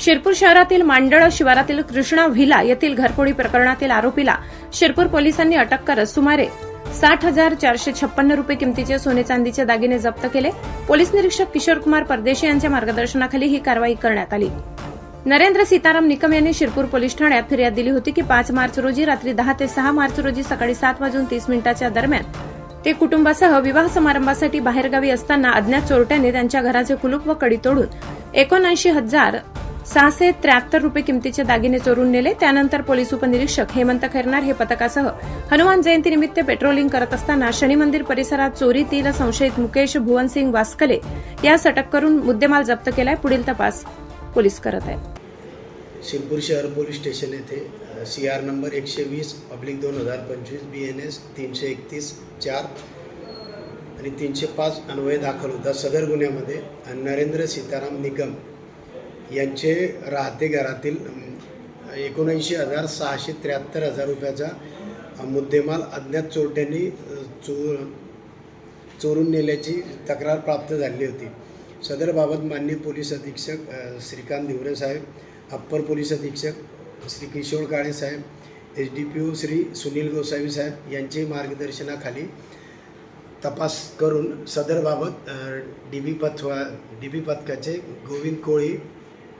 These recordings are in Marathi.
शिरपूर शहरातील मांडळ शिवारातील कृष्णा व्हिला येथील घरफोडी प्रकरणातील आरोपीला शिरपूर पोलिसांनी अटक करत सुमारे साठ हजार चारशे छप्पन्न रुपये किमतीचे सोने चांदीचे दागिने जप्त केले. पोलीस निरीक्षक किशोर कुमार परदेशी यांच्या मार्गदर्शनाखाली ही कारवाई करण्यात आली. नरेंद्र सीताराम निकम यांनी शिरपूर पोलीस ठाण्यात फिर्याद दिली होती की पाच मार्च रोजी रात्री दहा ते सहा मार्च रोजी सकाळी सात वाजून तीस मिनिटाच्या दरम्यान ते कुटुंबासह विवाह समारंभासाठी बाहेरगावी असताना अज्ञात चोरट्याने त्यांच्या घराचे कुलूप व कडी तोडून एकोणऐंशी हजार सहाशे त्र्याहत्तर रुपये किमतीचे दागिने चोरून नेले. त्यानंतर पोलीस उपनिरीक्षक हेमंत खैरनार हे पथकासह हनुमान जयंतीनिमित्त पेट्रोलिंग करत असताना शनी मंदिर परिसरात चोरीतील संशयित मुकेश भुवनसिंग वास्कले यास अटक करून मुद्देमाल जप्त केलाय. पुढील तपास पोलीस करत आहेत. शिरपूर शहर पोलीस स्टेशन येथे सी आर नंबर एकशे वीस पब्लिक दोन हजार पंचवीस बी एन एस तीनशे एकतीस चार आणि तीनशे पाच अन्वय दाखल होता सदर गुन्ह्यामध्ये नरेंद्र सीताराम निगम यांचे राहते घरातील एकोणऐंशी हजार सहाशे त्र्याहत्तर हजार रुपयाचा मुद्देमाल अज्ञात चोरट्यांनी चोर चोरून नेल्याची तक्रार प्राप्त झाली होती. सदरबाबत मान्य पोलीस अधीक्षक श्रीकांत धिवरे साहेब अप्पर पोलीस अधीक्षक श्री किशोर काळे साहेब H D P O Shri Sunil Gosavi साहेब यांचे मार्गदर्शनाखाली तपास करून सदरबाबत डी बी पथवा डी बी पथकाचे गोविंद कोळी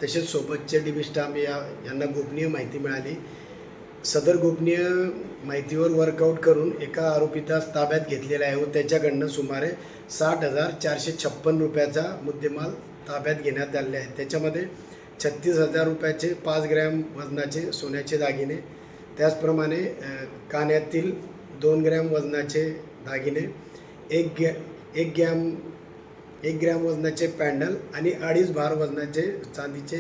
तसेच सोबतचे डी बी या यांना गोपनीय माहिती मिळाली. सदर गोपनीय माहितीवर वर्कआउट करून एका आरोपितास ताब्यात घेतलेला आहे व त्याच्याकडनं सुमारे साठ हजार चारशे छप्पन रुपयाचा मुद्देमाल ताब्यात घेण्यात आलेला आहे. त्याच्यामध्ये छत्तीस हजार रुपयाचे पाच ग्रॅम वजनाचे सोन्याचे दागिने त्याचप्रमाणे कान्यातील दोन ग्रॅम वजनाचे दागिने एक गॅ एक ग्रॅम एक ग्रॅम वजनाचे पॅन्डल आणि अडीच भार वजनाचे चांदीचे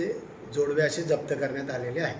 जोडवे असे जप्त करण्यात आलेले आहे.